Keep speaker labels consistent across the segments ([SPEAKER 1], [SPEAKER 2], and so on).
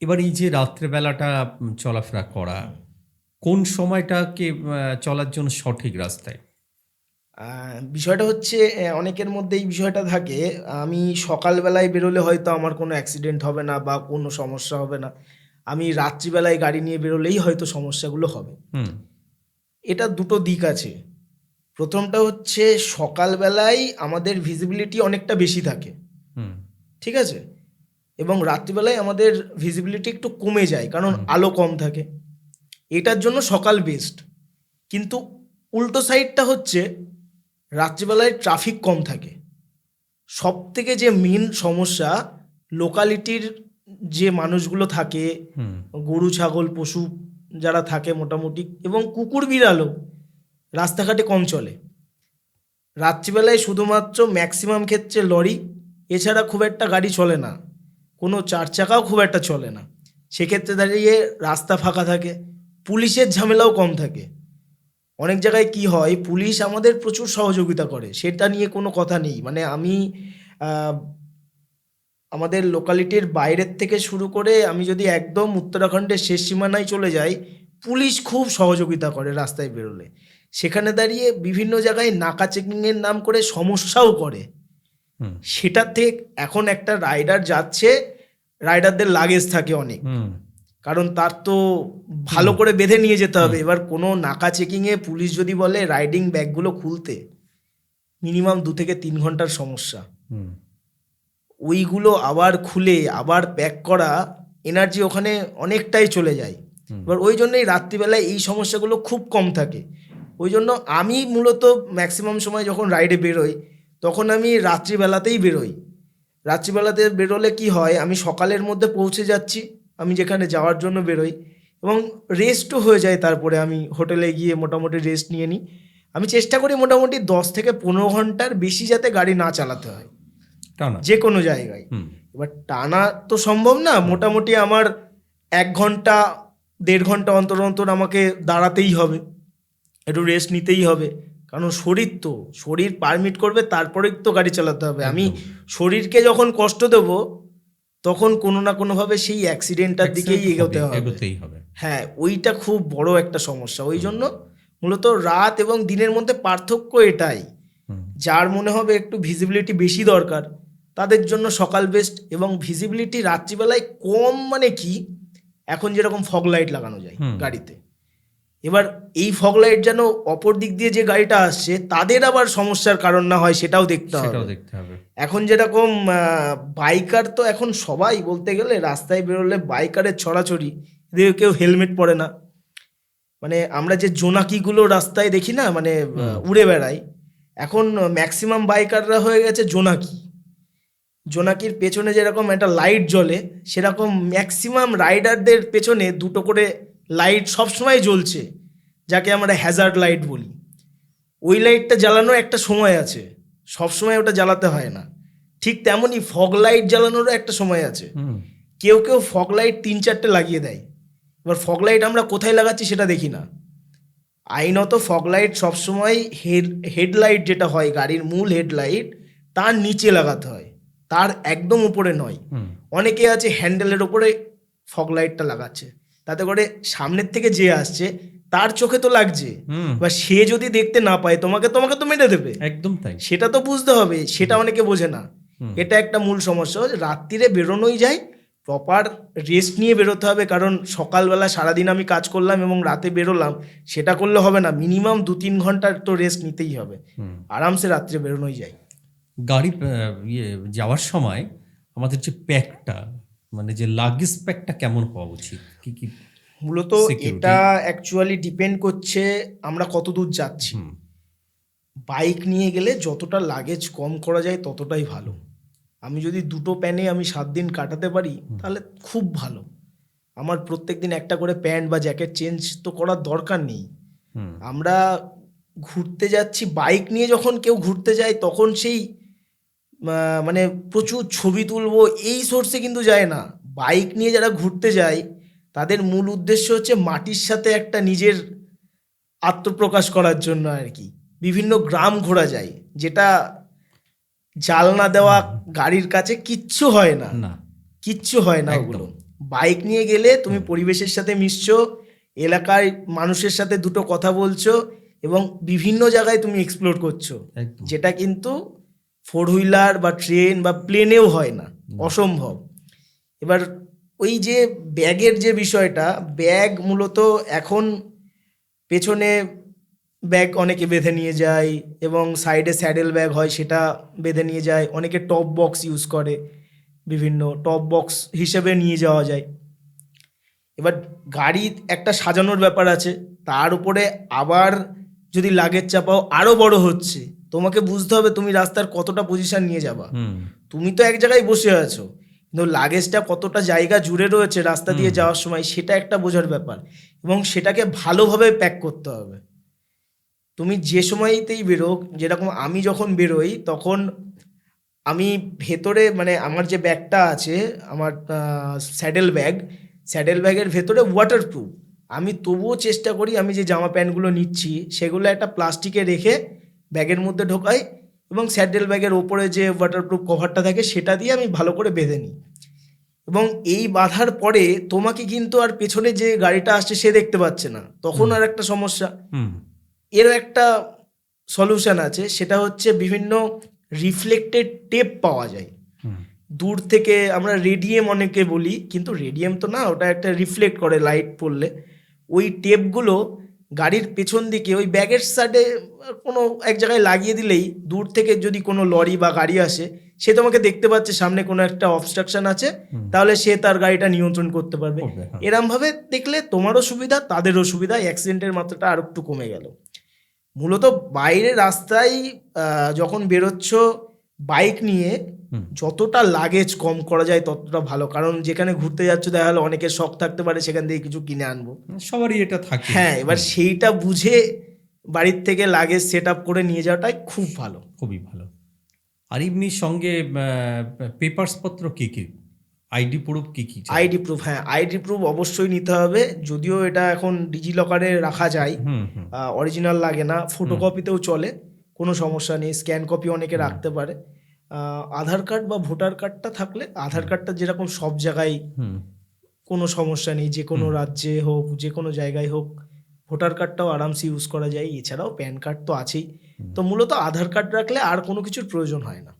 [SPEAKER 1] এবার এই যে রাত্রেবেলাটা চলাফেরা করা কোন সময়টাকে চলার জন্য সঠিক রাস্তায়?
[SPEAKER 2] বিষয়টা হচ্ছে অনেকের মধ্যে এই বিষয়টা থাকে আমি সকালবেলায় বেরোলে হয়তো আমার কোনো অ্যাক্সিডেন্ট হবে না বা কোনো সমস্যা হবে না। আমি রাত্রিবেলায় গাড়ি নিয়ে বেরোলেই হয়তো সমস্যাগুলো হবে। এটা দুটো দিক আছে। প্রথমটা হচ্ছে সকালবেলায় আমাদের ভিজিবিলিটি অনেকটা বেশি থাকে। ঠিক আছে? এবং রাত্রিবেলায় আমাদের ভিজিবিলিটি একটু কমে যায় কারণ আলো কম থাকে। এটার জন্য সকাল বেস্ট কিন্তু উল্টো সাইডটা হচ্ছে রাত্রিবেলায় ট্রাফিক কম থাকে। সব থেকে যে মেন সমস্যা লোকালিটির যে মানুষগুলো থাকে গরু ছাগল পশু যারা থাকে মোটামুটি এবং কুকুর বিড়ালও রাস্তাঘাটে কম চলে। রাত্রিবেলায় শুধুমাত্র ম্যাক্সিমাম ক্ষেত্রে লরি এছাড়া খুব একটা গাড়ি চলে না। কোনো চার চাকাও খুব একটা চলে না। সেক্ষেত্রে দাঁড়িয়ে রাস্তা ফাঁকা থাকে, পুলিশের ঝামেলাও কম থাকে। অনেক জায়গায় কি হয়, পুলিশ আমাদের প্রচুর সহযোগিতা করে, সেটা নিয়ে কোনো কথা নেই। মানে আমি আমাদের লোকালিটির বাইরের থেকে শুরু করে আমি যদি একদম উত্তরাখণ্ডের শেষ সীমানায় চলে যাই, পুলিশ খুব সহযোগিতা করে রাস্তায় বেরোলে। সেখানে দাঁড়িয়ে বিভিন্ন জায়গায় নাকা চেকিংয়ের নাম করে সমস্যাও করে। সেটার থেকে এখন একটা রাইডার যাচ্ছে রাইডারদের লাগেজ থাকে অনেক। কারণ তার তো ভালো করে বেঁধে নিয়ে যেতে হবে। এবার কোনো নাকা চেকিংয়ে পুলিশ যদি বলে রাইডিং ব্যাগগুলো খুলতে মিনিমাম দু থেকে তিন ঘণ্টার সমস্যা। ওইগুলো আবার খুলে আবার প্যাক করা এনার্জি ওখানে অনেকটাই চলে যায়। এবার ওই জন্যই রাত্রিবেলায় এই সমস্যাগুলো খুব কম থাকে। ওই জন্য আমি মূলত ম্যাক্সিমাম সময় যখন রাইডে বেরোই তখন আমি রাত্রিবেলাতেই বেরোই। রাত্রিবেলাতে বেরোলে কি হয় আমি সকালের মধ্যে পৌঁছে যাচ্ছি আমি যেখানে যাওয়ার জন্য বেরোই এবং রেস্টও হয়ে যায় তারপরে আমি হোটেলে গিয়ে মোটামুটি রেস্ট নিয়ে নিই। আমি চেষ্টা করি মোটামুটি দশ থেকে পনেরো ঘণ্টার বেশি যাতে গাড়ি না চালাতে হয়।
[SPEAKER 1] টানা।
[SPEAKER 2] যে কোনো জায়গায় এবার টানা তো সম্ভব না মোটামুটি আমার এক ঘণ্টা দেড় ঘণ্টা অন্তর অন্তর আমাকে দাঁড়াতেই হবে। একটু রেস্ট নিতেই হবে। কারণ শরীর তো শরীর পারমিট করবে তারপরেই তো গাড়ি চালাতে হবে। আমি শরীরকে যখন কষ্ট দেব তখন কোনো না কোনোভাবে সেই অ্যাক্সিডেন্টটার দিকেই এগোতে হবে হ্যাঁ ওইটা খুব বড় একটা সমস্যা। ওই জন্য মূলত রাত এবং দিনের মধ্যে পার্থক্য এটাই। যার মনে হবে একটু ভিজিবিলিটি বেশি দরকার তাদের জন্য সকাল বেস্ট এবং ভিজিবিলিটি রাত্রিবেলায় কম মানে কি এখন যেরকম ফগ লাইট লাগানো যায় গাড়িতে। এবার এই ফগ লাইট যেন অপর দিক দিয়ে যে গাড়িটা আসছে তাদের আবার সমস্যার কারণ না হয় সেটাও দেখতে
[SPEAKER 1] সেটাও
[SPEAKER 2] হবে
[SPEAKER 1] দেখতে হবে।
[SPEAKER 2] এখন যেরকম বাইকার তো এখন সবাই বলতে গেলে রাস্তায় বেরোলে বাইকারের ছড়াছড়ি এদিকে কেউ হেলমেট পরে না। মানে আমরা যে জোনাকিগুলো রাস্তায় দেখি না মানে উড়ে বেড়াই এখন ম্যাক্সিমাম বাইকাররা হয়ে গেছে জোনাকি। জোনাকির পেছনে যেরকম একটা লাইট জ্বলে সেরকম ম্যাক্সিমাম রাইডারদের পেছনে দুটো করে লাইট সবসময় জ্বলছে যাকে আমরা হ্যাজার্ড লাইট বলি। ওই লাইটটা জ্বালানোর একটা সময় আছে সব সময় ওটা জ্বালাতে হয় না। ঠিক তেমনই ফগ লাইট জ্বালানোরও একটা সময় আছে। কেউ কেউ ফগ লাইট তিন চারটে লাগিয়ে দেয়। এবার ফগ লাইট আমরা কোথায় লাগাচ্ছি সেটা দেখি না। আইনত ফগ লাইট সবসময় হেড হেডলাইট যেটা হয় গাড়ির মূল হেডলাইট তার নিচে লাগাতে হয়। তার একদম উপরে নয়। অনেকে আছে হ্যান্ডেলের ওপরে ফগ লাইটটা লাগাচ্ছে। তাতে করে সামনের থেকে যে আসছে তার চোখে তো লাগছে। বা সে যদি দেখতে না পায় তোমাকে তোমাকে তো মেরে দেবে।
[SPEAKER 1] একদম তাই।
[SPEAKER 2] সেটা তো বুঝতে হবে সেটা অনেকে বোঝে না। এটা একটা মূল সমস্যা। রাত্রিরে বেরোনোই যায় প্রপার রেস্ট নিয়ে বেরোতে হবে কারণ সকালবেলা সারাদিন আমি কাজ করলাম এবং রাতে বেরোলাম সেটা করলে হবে না। মিনিমাম দু তিন ঘণ্টার তো রেস্ট নিতেই হবে। আরামসে রাত্রে বেরোনোই যায়।
[SPEAKER 1] গাড়ি ইয়ে যাওয়ার সময় আমাদের যে প্যাকটা মানে যে লাগেজ প্যাকটা কেমন হওয়া উচিত? কি কি
[SPEAKER 2] মূলত এটা অ্যাকচুয়ালি ডিপেন্ড করছে আমরা কত দূর যাচ্ছি বাইক নিয়ে গেলে যতটা লাগেজ কম করা যায় ততটাই ভালো। আমি যদি দুটো প্যানে আমি সাত দিন কাটাতে পারি তাহলে খুব ভালো। আমার প্রত্যেক দিন একটা করে প্যান্ট বা জ্যাকেট চেঞ্জ তো করার দরকার নেই। আমরা ঘুরতে যাচ্ছি বাইক নিয়ে যখন কেউ ঘুরতে যায় তখন সেই মানে প্রচুর ছবি তুলবো এই সোর্সে কিন্তু যায় না। বাইক নিয়ে যারা ঘুরতে যায় তাদের মূল উদ্দেশ্য হচ্ছে মাটির সাথে একটা নিজের আত্মপ্রকাশ করার জন্য আর কি। বিভিন্ন গ্রাম ঘোরা যায় যেটা জালনা দেওয়া গাড়ির কাছে কিচ্ছু হয় না। কিচ্ছু হয় না ওগুলো। বাইক নিয়ে গেলে তুমি পরিবেশের সাথে মিশছো এলাকায় মানুষের সাথে দুটো কথা বলছো এবং বিভিন্ন জায়গায় তুমি এক্সপ্লোর করছ। যেটা কিন্তু ফোর হুইলার বা ট্রেন বা প্লেনেও হয় না অসম্ভব। এবার ওই যে ব্যাগের যে বিষয়টা ব্যাগ মূলত এখন পেছনে ব্যাগ অনেকে বেঁধে নিয়ে যায় এবং সাইডে স্যাডেল ব্যাগ হয় সেটা বেঁধে নিয়ে যায় অনেকে টপ বক্স ইউজ করে বিভিন্ন টপ বক্স হিসেবে নিয়ে যাওয়া যায়। এবার গাড়ি একটা সাজানোর ব্যাপার আছে তার উপরে আবার যদি লাগেজ চাপাও আরও বড় হচ্ছে। তোমাকে বুঝতে হবে তুমি রাস্তার কতটা পজিশন নিয়ে যাবা। তুমি তো এক জায়গায় বসে আছো। কিন্তু লাগেজটা কতটা জায়গা জুড়ে রয়েছে রাস্তা দিয়ে যাওয়ার সময় সেটা একটা বোঝার ব্যাপার। এবং সেটাকে ভালোভাবে প্যাক করতে হবে। তুমি যে সময়তেই বেরো যেরকম আমি যখন বেরোই তখন আমি ভেতরে মানে আমার যে ব্যাগটা আছে আমার স্যাডেল ব্যাগ স্যাডেল ব্যাগের ভেতরে ওয়াটারপ্রুফ আমি তবুও চেষ্টা করি আমি যে জামা প্যান্টগুলো নিচ্ছি সেগুলো একটা প্লাস্টিকে রেখে ব্যাগের মধ্যে ঢোকাই এবং স্যাডেল ব্যাগের ওপরে যে ওয়াটারপ্রুফ কভারটা থাকে সেটা দিয়ে আমি ভালো করে বেঁধে নিই। এবং এই বাঁধার পরে তোমাকে কিন্তু আর পেছনে যে গাড়িটা আসছে সে দেখতে পাচ্ছে না। তখন আর একটা সমস্যা।
[SPEAKER 1] হুম।
[SPEAKER 2] এরও একটা সলিউশন আছে সেটা হচ্ছে বিভিন্ন রিফ্লেক্টেড টেপ পাওয়া যায়। দূর থেকে আমরা রেডিয়াম অনেকে বলি কিন্তু রেডিয়াম তো না ওটা একটা রিফ্লেক্ট করে লাইট পড়লে। ওই টেপগুলো গাড়ির পেছন দিকে ওই ব্যাগের সাইডে কোনো এক জায়গায় লাগিয়ে দিলেই দূর থেকে যদি কোনো লরি বা গাড়ি আসে সে তোমাকে দেখতে পাচ্ছে সামনে কোনো একটা অবস্ট্রাকশন আছে তাহলে সে তার গাড়িটা নিয়ন্ত্রণ করতে পারবে।
[SPEAKER 1] হ্যাঁ।
[SPEAKER 2] এরম ভাবে দেখলে তোমারও সুবিধা তাদেরও সুবিধা অ্যাক্সিডেন্টের মাত্রাটা আর একটু কমে গেল। মূলত বাইরে রাস্তায় যখন বেরোচ্ছ বাইক নিয়ে যতটা লাগেজ কম করা যায় ততটা ভালো। কারণ যেখানে ঘুরতে যাচ্ছ দেখা গেলো অনেকের শখ থাকতে পারে সেখান থেকে কিছু কিনে আনব।
[SPEAKER 1] সবারই এটা থাকে।
[SPEAKER 2] হ্যাঁ এবার সেইটা বুঝে বাড়ির থেকে লাগেজ সেট আপ করে নিয়ে যাওয়াটাই খুব ভালো।
[SPEAKER 1] খুবই ভালো। আর এমনি সঙ্গে পেপারস পত্র কি কি? আইডি প্রুফ কি কি?
[SPEAKER 2] আইডি প্রুফ হ্যাঁ আইডি প্রুফ অবশ্যই নিতে হবে। যদিও এটা এখন ডিজি লকারে রাখা যায়
[SPEAKER 1] হুম হুম।
[SPEAKER 2] অরিজিনাল লাগে না ফটোকপিতেও চলে। কোনো সমস্যা নেই স্ক্যান কপি অনেকে রাখতে পারে। আধার কার্ড বা ভোটার কার্ডটা থাকলে আধার কার্ডটা যেরকম সব জায়গায়
[SPEAKER 1] হুম।
[SPEAKER 2] কোনো সমস্যা নেই যে কোনো রাজ্যে হোক যে কোনো জায়গায় হোক ভোটার কার্ডটাও আরামসে ইউজ করা যায়। এছাড়াও প্যান কার্ড তো আছেই। তো মূলত আধার কার্ড রাখলে আর কোনো কিছুর প্রয়োজন হয় না।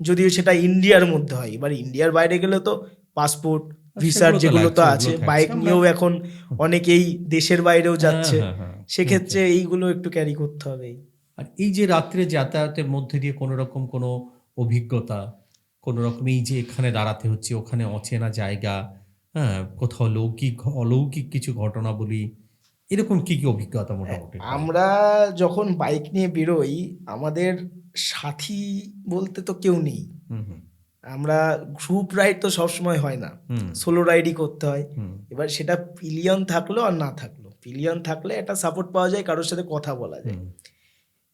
[SPEAKER 2] যদিও সেটা ইন্ডিয়ার মধ্যে হয়। এবার ইন্ডিয়ার বাইরে গেলে তো পাসপোর্ট ভিসার যেগুলো তো আছে বাইক নিয়েও এখন অনেকেই দেশের বাইরেও যাচ্ছে।
[SPEAKER 1] হ্যাঁ, হ্যাঁ, হ্যাঁ।
[SPEAKER 2] সেক্ষেত্রে এইগুলো একটু ক্যারি করতে হবে।
[SPEAKER 1] আর এই যে রাত্রে যাতায়াতের মধ্যে দিয়ে কোনো রকম কোনো অভিজ্ঞতা কোনো রকম এই যে এখানে দাঁড়াতে হচ্ছে ওখানে অচেনা জায়গা হ্যাঁ কোথাও লৌকিক অলৌকিক কিছু ঘটনা বলি এরকম কি কি অভিজ্ঞতা মোটামুটি?
[SPEAKER 2] আমরা যখন বাইক নিয়ে বেরোই আমাদের সাথী বলতে তো কেউ নেই। আমরা গ্রুপ রাইড তো সবসময় হয় না। সোলো রাইডই করতে হয়। এবার সেটা পিলিয়ন থাকল আর না থাকল। পিলিয়ন থাকলে একটা সাপোর্ট পাওয়া যায় কারোর সাথে কথা বলা যায়।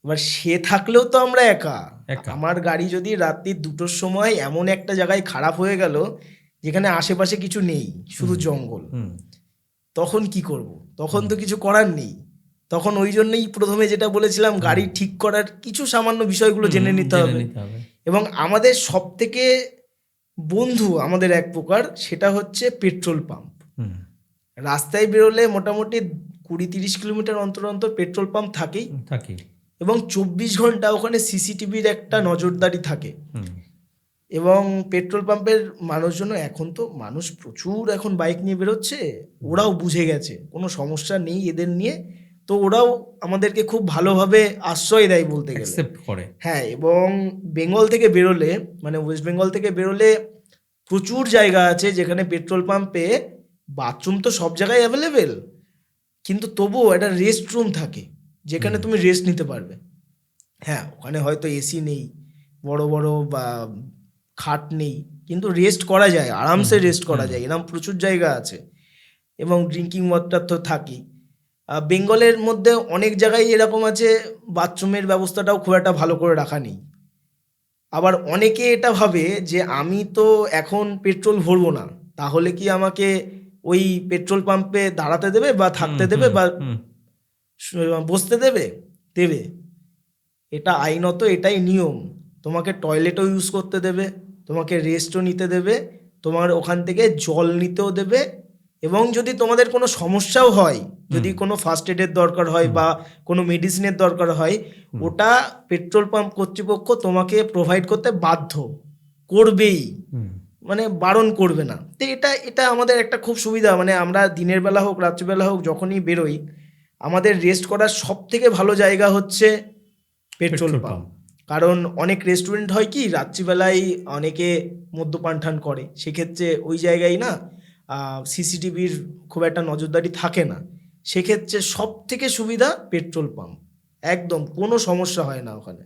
[SPEAKER 2] এবার সে থাকলেও তো আমরা একা।
[SPEAKER 1] একা।
[SPEAKER 2] আমার গাড়ি যদি রাত্রি দুটোর সময় এমন একটা জায়গায় খারাপ হয়ে গেল যেখানে আশেপাশে কিছু নেই শুধু জঙ্গল। তখন কি করব? তখন তো কিছু করার নেই। তখন ওই জন্যই প্রথমে যেটা বলেছিলাম গাড়ি ঠিক করার কিছু সামান্য বিষয়গুলো জেনে নিতে হবে। এবং আমাদের সব থেকে বন্ধু আমাদের এক প্রকার সেটা হচ্ছে পেট্রোল পাম্প।
[SPEAKER 1] হুম।
[SPEAKER 2] রাস্তায় বেরোলে মোটামুটি কুড়ি তিরিশ কিলোমিটার অন্তর অন্তর পেট্রোল পাম্প থাকেই।
[SPEAKER 1] থাকি
[SPEAKER 2] এবং চব্বিশ ঘণ্টা ওখানে সিসিটিভির একটা নজরদারি থাকে। এবং পেট্রোল পাম্পের মানুষজন এখন তো মানুষ প্রচুর এখন বাইক নিয়ে বেরোচ্ছে ওরাও বুঝে গেছে কোনো সমস্যা নেই এদের নিয়ে। তো ওরাও আমাদেরকে খুব ভালোভাবে আশ্রয় দেয় বলতে গেলে।
[SPEAKER 1] করে।
[SPEAKER 2] হ্যাঁ এবং বেঙ্গল থেকে বেরোলে মানে ওয়েস্ট বেঙ্গল থেকে বেরোলে প্রচুর জায়গা আছে যেখানে পেট্রোল পাম্পে বাথরুম তো সব জায়গায় অ্যাভেলেবেল কিন্তু তবুও একটা রেস্ট রুম থাকে। যেখানে তুমি রেস্ট নিতে পারবে। হ্যাঁ ওখানে হয়তো এসি নেই বড় বড় বা খাট নেই কিন্তু রেস্ট করা যায় আরামসে রেস্ট করা যায় এরকম প্রচুর জায়গা আছে। এবং ড্রিঙ্কিং ওয়াটার তো থাকেই। বেঙ্গলের মধ্যে অনেক জায়গায় এরকম আছে বাথরুমের ব্যবস্থাটাও খুব একটা ভালো করে রাখা নেই। আবার অনেকে এটা ভাবে যে আমি তো এখন পেট্রোল ভরবো না তাহলে কি আমাকে ওই পেট্রোল পাম্পে দাঁড়াতে দেবে বা থাকতে দেবে বা বসতে দেবে? দেবে। এটা আইনত এটাই নিয়ম। তোমাকে টয়লেটও ইউজ করতে দেবে তোমাকে রেস্টও নিতে দেবে তোমার ওখান থেকে জল নিতেও দেবে এবং যদি তোমাদের কোনো সমস্যাও হয় যদি কোনো ফার্স্ট এডের দরকার হয় বা কোনো মেডিসিনের দরকার হয় ওটা পেট্রোল পাম্প কর্তৃপক্ষ তোমাকে প্রোভাইড করতে বাধ্য। করবেই। মানে বারণ করবে না। তো এটা এটা আমাদের একটা খুব সুবিধা। মানে আমরা দিনের বেলা হোক রাত্রিবেলা হোক যখনই বেরোই আমাদের রেস্ট করার সব থেকে ভালো জায়গা হচ্ছে
[SPEAKER 1] পেট্রোল
[SPEAKER 2] পাম্প কারণ অনেক রেস্টুরেন্ট হয় কি রাত্রিবেলায় অনেকে মদ্যপান ঠান করে। সেক্ষেত্রে ওই জায়গায় না সিসিটিভির খুব একটা নজরদারি থাকে না। সেক্ষেত্রে সব থেকে সুবিধা পেট্রোল পাম্প একদম কোনো সমস্যা হয় না ওখানে।